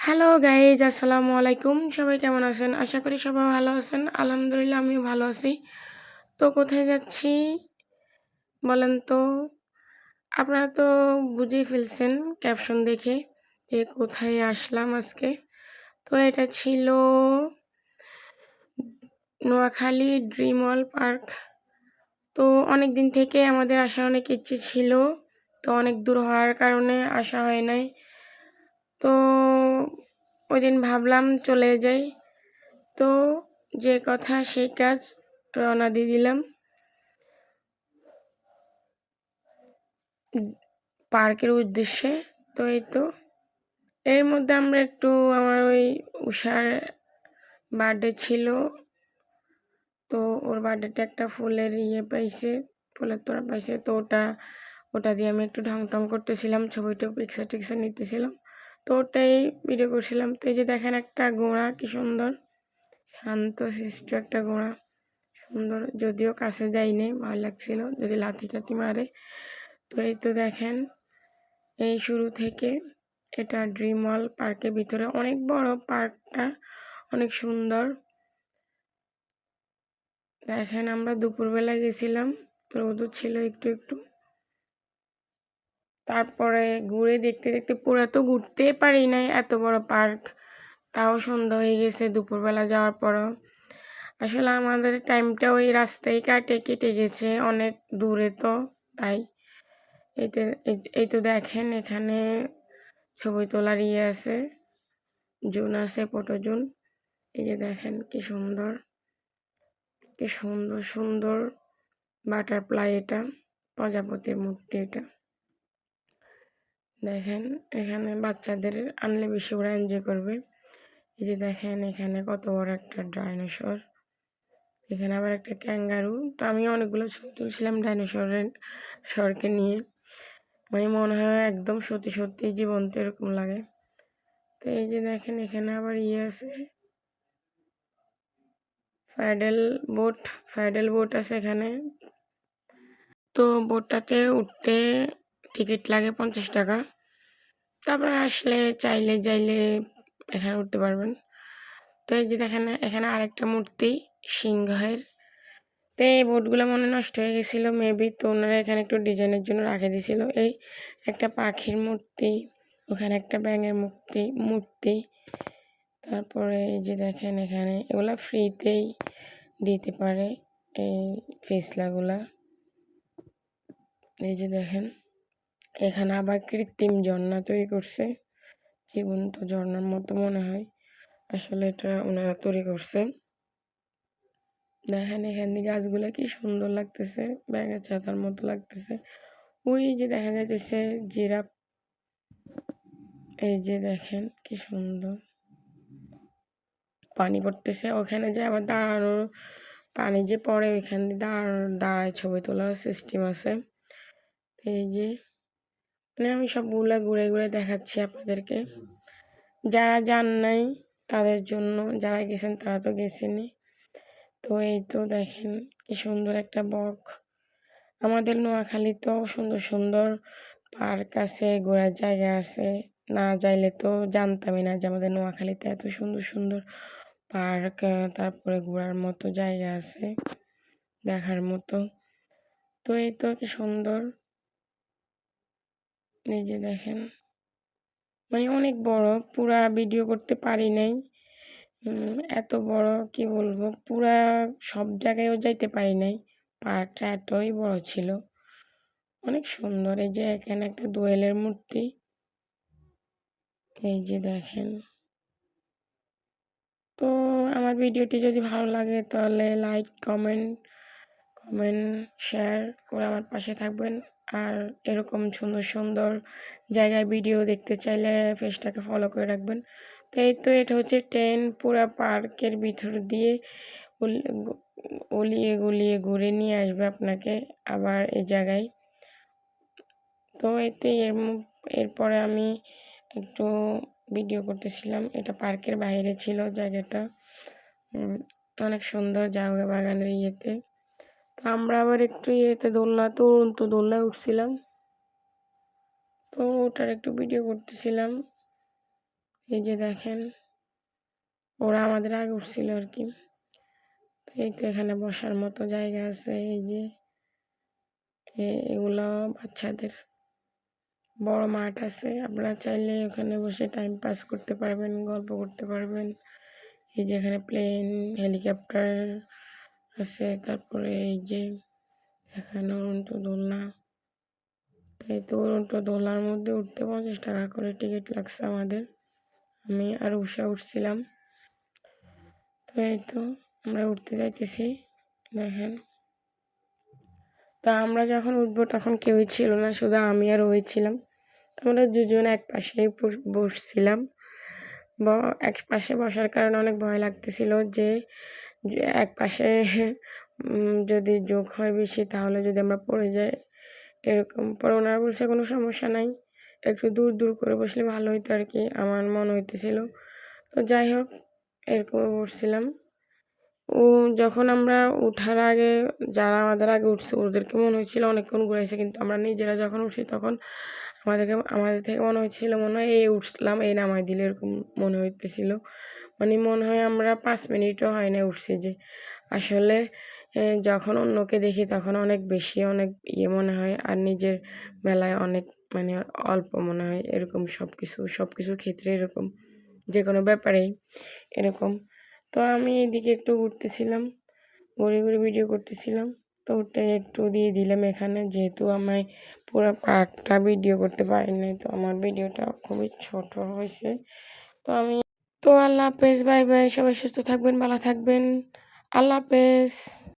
Hello guys আসসালামু আলাইকুম সবাই কেমন আছেন? আশা করি সবাই ভালো আছেন। আলহামদুলিল্লাহ, আমিও ভালো আছি। তো কোথায় যাচ্ছি? বলেন তো। আপনারা তো বুঝেই ফেলছেন ক্যাপশন দেখে যে কোথায় আসলাম আজকে। তো এটা ছিল নোয়াখালী ড্রিম ওয়াল পার্ক তো অনেক দিন থেকে আমাদের আসার অনেক ইচ্ছে ছিল। তো অনেক দূর হওয়ার কারণে আসা হয় নাই। তো ওই দিন ভাবলাম চলে যাই। তো যে কথা সেই কাজ রওনা দিয়ে দিলাম। পার্কের উদ্দেশ্যে, তো এই তো। এর মধ্যে আমরা একটু আমার ওই উষার বার্থডে ছিল। তো ওর বার্থডেটা একটা ফুলের ইয়ে পাইছে, ফুলের তোড়া পাইছে। তো ওটা ওটা দিয়ে আমি একটু ঢং টং করতেছিলাম ছবিটা পিকচার টিকচার নিতেছিলাম। তো ওটাই ভিডিও করছিলাম। তো এই যে দেখেন একটা গোড়া, কি সুন্দর। শান্ত শিষ্ট একটা গোড়া। সুন্দর, যদিও কাছে যাইনি ভালো লাগছিল যদি লাথি টাতি মারে। তো এই তো দেখেন, এই শুরু থেকে এটা ড্রিম ওয়াল পার্কের ভিতরে। অনেক বড় পার্কটা, অনেক সুন্দর। দেখেন আমরা দুপুরবেলা গেছিলাম রোদও ছিল একটু একটু। তারপরে ঘুরে দেখতে দেখতে পুরো তো ঘুরতে পারি নাই, এত বড় পার্ক। তাও সন্ধ্যা হয়ে গেছে, দুপুরবেলা যাওয়ার পরও। আসলে আমাদের টাইমটা ওই রাস্তায় কাটে, কেটে গেছে, অনেক দূরে তো, তাই। এই তো দেখেন এখানে ছবি তোলার ইয়ে আছে, জুন আছে, ফটো জুন। এই যে দেখেন কি সুন্দর কি সুন্দর সুন্দর বাটারফ্লাই এটা, প্রজাপতির মূর্তি এটা। দেখেন, এখানে বাচ্চাদের আনলে বেশি ওরা এনজয় করবে। এই যে দেখেন, এখানে কত বড় একটা ডাইনোসর এখানে আবার একটা ক্যাঙ্গারু তো আমি অনেকগুলো ছবি তুলছিলাম ডাইনোসরের সরকে নিয়ে। মানে মনে হয় একদম সত্যি সত্যি জীবন্ত এরকম লাগে। তো এই যে দেখেন, এখানে আবার ইয়ে আছে। প্যাডেল বোট প্যাডেল বোট আছে এখানে। তো বোটটাতে উঠতে টিকিট লাগে পঞ্চাশ টাকা। তারপরে আসলে চাইলে চাইলে এখানে উঠতে পারবেন। তো এই যে দেখেন, এখানে আরেকটা মূর্তি সিংহের তো এই বোটগুলো মনে নষ্ট হয়ে গেছিল মেবি তো ওনারা এখানে একটু ডিজাইনের জন্য রাখে দিয়েছিল এই একটা পাখির মূর্তি, ওখানে একটা ব্যাঙের মূর্তি মূর্তি। তারপরে এই যে দেখেন এখানে, এগুলা ফ্রিতেই দিতে পারে এই ফেসলাগুলা। এই যে দেখেন। এখানে আবার কৃত্রিম ঝর্ণা তৈরি করছে, জীবন্ত ঝর্ণার মতো মনে হয়। আসলে এটা ওনারা তৈরি করছে দেখেন এখান দিয়ে গাছগুলো কি সুন্দর লাগতেছে ব্যাঙের ছাতার মতো লাগতেছে। ওই যে দেখা যাইতেছে জিরাপ এই যে দেখেন কি সুন্দর। পানি পড়তেছে, ওখানে যে আবার দাঁড়ানোর পানি যে পড়ে, ওইখান দিয়ে দাঁড়ানো দাঁড়ায় ছবি তোলার সিস্টেম আছে। এই যে মানে আমি সবগুলো ঘুরে ঘুরে দেখাচ্ছি আপনাদেরকে। যারা যান নাই তাদের জন্য, যারা গেছেন তারা তো গেছেনি তো এই তো দেখেন কি সুন্দর একটা বক। আমাদের নোয়াখালী তো সুন্দর সুন্দর পার্ক আছে, ঘোরার জায়গা আছে। না যাইলে তো জানতামই না যে আমাদের নোয়াখালীতে এত সুন্দর সুন্দর পার্ক, তারপরে ঘোরার মতো জায়গা আছে, দেখার মতো। তো এই তো কি সুন্দর এই যে দেখেন। মানে অনেক বড়, পুরা ভিডিও করতে পারি নাই। এত বড় কি বলব? পুরা সব জায়গায়ও যাইতে পারি নাই। পার্কটা এতই বড় ছিল। অনেক সুন্দর। এই যে এখানে একটা দোয়েলের মূর্তি। এই যে দেখেন। তো আমার ভিডিওটি যদি ভালো লাগে তাহলে লাইক কমেন্ট কমেন্ট শেয়ার করে আমার পাশে থাকবেন। আর এরকম সুন্দর সুন্দর জায়গায় ভিডিও দেখতে চাইলে পেজটাকে ফলো করে রাখবেন। তো এই তো এটা হচ্ছে ট্রেন পুরা পার্কের ভিতর দিয়ে উলিয়ে গুলিয়ে ঘুরে নিয়ে আসবে আপনাকে আবার এই জায়গায়। তো এতে এর এরপরে আমি একটু ভিডিও করতেছিলাম। এটা পার্কের বাইরে ছিল জায়গাটা। অনেক সুন্দর জায়গা বাগানের ইয়েতে। তো আমরা আবার একটু ইয়েতে দোলনা তো উড়ন্ত দোলনায় উঠছিলাম। তো ওটার একটু ভিডিও করতেছিলাম। এই যে দেখেন, ওরা আমাদের আগে উঠছিল আর কি। তো এই তো এখানে বসার মতো জায়গা আছে, এই যে। এগুলো বাচ্চাদের বড় মাঠ আছে। আপনারা চাইলে ওখানে বসে টাইম পাস করতে পারবেন, গল্প করতে পারবেন। এই যে এখানে প্লেন হেলিকপ্টার আছে, তারপরে এই যে এখানে উল্টো দোলনা। এই তো উল্টো দোলনার মধ্যে উঠতে পঞ্চাশ টাকা করে টিকিট লাগছে আমাদের। আমি আর উষা উঠছিলাম। তো এই তো আমরা উঠতে যাইতেছি, দেখেন। তা আমরা যখন উঠবো তখন কেউই ছিল না, শুধু আমি আর ওই ছিলাম। তো আমরা দুজন এক পাশেই বস- বসছিলাম। এক পাশে বসার কারণে অনেক ভয় লাগতেছিল যে এক পাশে যদি যোগ হয় বেশি তাহলে যদি আমরা পড়ে যাই, এরকম পরে ওনারা বলছে কোনো সমস্যা নাই। একটু দূর দূর করে বসলে ভালো হতো আর কি আমার মনে হইতেছিল। তো যাই হোক এরকম বসছিলাম ও যখন আমরা উঠার আগে, যারা আমাদের আগে উঠছে, ওদেরকে মনে হচ্ছিল অনেকক্ষণ ঘুরেছে কিন্তু আমরা নিজেরা যখন উঠছি তখন আমাদেরকে, আমাদের থেকে মনে হচ্ছিল মনে হয় এই উঠলাম, এই নামাই দিলে এরকম মনে হইতেছিল। মানে মনে হয় আমরা পাঁচ মিনিটও হয় না উঠছি যে। আসলে যখন অন্যকে দেখি তখন অনেক বেশি অনেক ইয়ে মনে হয় আর নিজের বেলায় অনেক মানে অল্প মনে হয়। এরকম সব কিছু সব কিছুর ক্ষেত্রে এরকম যে কোনো ব্যাপারেই এরকম। তো আমি এদিকে একটু ঘুরতেছিলাম, ঘুরে ঘুরে ভিডিও করতেছিলাম। তো ওটা একটু দিয়ে দিলাম এখানে। যেহেতু আমি পুরো পার্কটা ভিডিও করতে পারিনি, তো আমার ভিডিওটা খুবই ছোট হয়েছে। তো আমি, তো আল্লাহ হাফেজ, বাই বাই, সবাই সুস্থ থাকবেন, ভালো থাকবেন। আল্লাহ হাফেজ।